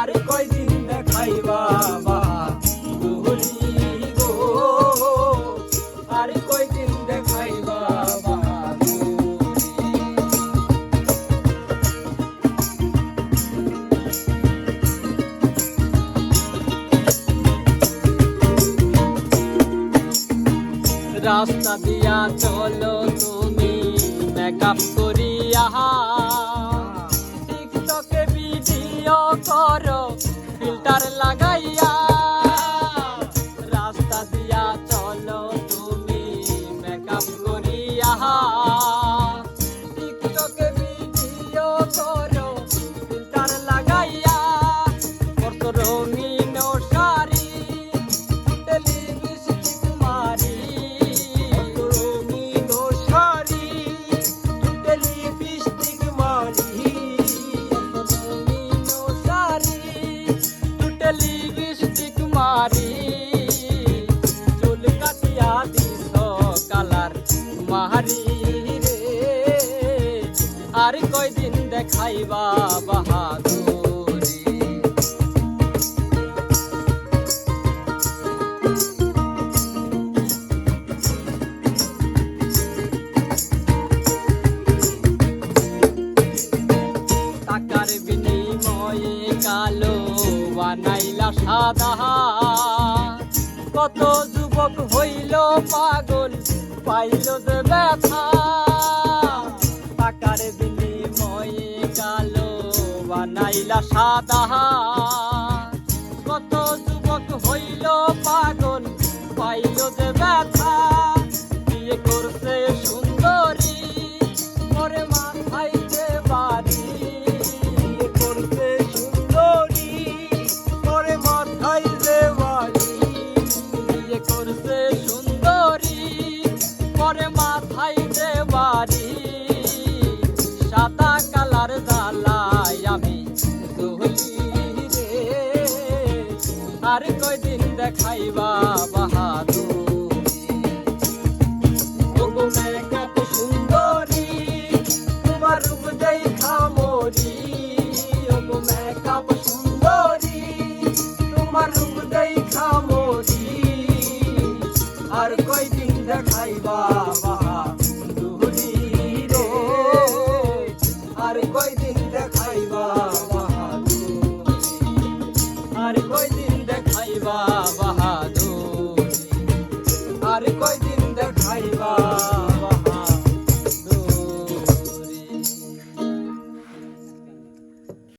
আর কয়দিন দেখাইবা রাস্তা দিয়া চলো তুমি। মেকআপ করিয়া টিকটকে ভিডিও করো ফিল্টার লাগাইয়া। রাস্তা দিয়া চলো তুমি মেকআপ লাগাইয়া। কত রঙিন দেখাইবা বাহাদুরি। টাকার বিনিময়ে কালো বানাইলা সাদা কত যুবক হইল পাগল পাইল যে ব্যথা। বানাইলা সাদা কত যুবক হইল পাগল দেখা মরি। আর কয়দিন দেখাইবা বাহাদুরি রে আর কয়দিন দেখাইবা বাহাদুরি আর কয়দিন দেখাইবা